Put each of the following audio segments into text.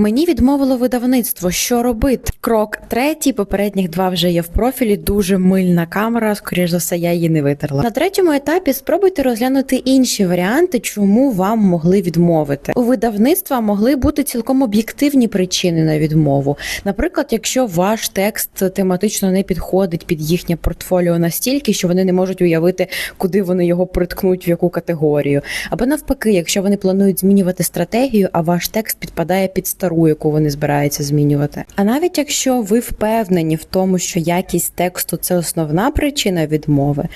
Мені відмовило видавництво, що робити. Крок третій, попередніх два вже є в профілі. Дуже мильна камера. Скоріш за все, я її не витерла. На третьому етапі спробуйте розглянути інші варіанти, чому вам могли відмовити. У видавництва могли бути цілком об'єктивні причини на відмову. Наприклад, якщо ваш текст тематично не підходить під їхнє портфоліо настільки, що вони не можуть уявити, куди вони його приткнуть, в яку категорію. Або навпаки, якщо вони планують змінювати стратегію, а ваш текст підпадає під стару, яку вони збираються змінювати. А навіть якщо ви впевнені в тому, що якість тексту це основна причина відмови.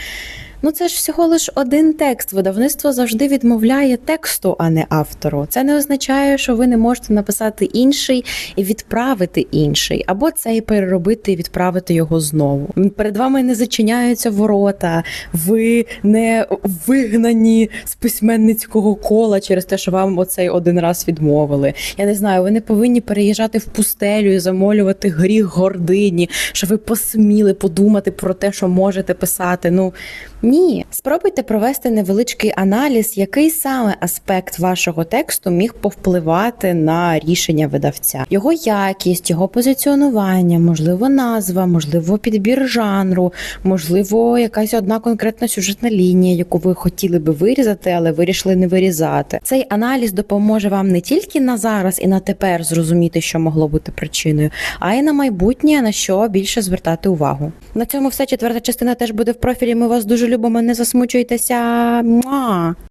Ну, це ж всього лиш один текст. Видавництво завжди відмовляє тексту, а не автору. Це не означає, що ви не можете написати інший і відправити інший, або цей переробити і відправити його знову. Перед вами не зачиняються ворота, ви не вигнані з письменницького кола через те, що вам оцей один раз відмовили. Я не знаю, ви не повинні переїжджати в пустелю і замолювати гріх гордині, що ви посміли подумати про те, що можете писати. Ну ні, спробуйте провести невеличкий аналіз, який саме аспект вашого тексту міг повпливати на рішення видавця, його якість, його позиціонування, можливо, назва, можливо, підбір жанру, можливо, якась одна конкретна сюжетна лінія, яку ви хотіли би вирізати, але вирішили не вирізати. Цей аналіз допоможе вам не тільки на зараз і на тепер зрозуміти, що могло бути причиною, а й на майбутнє на що більше звертати увагу. На цьому все четверта частина теж буде в профілі. Ми вас дуже любимо. Не засмучуйтеся. Муа!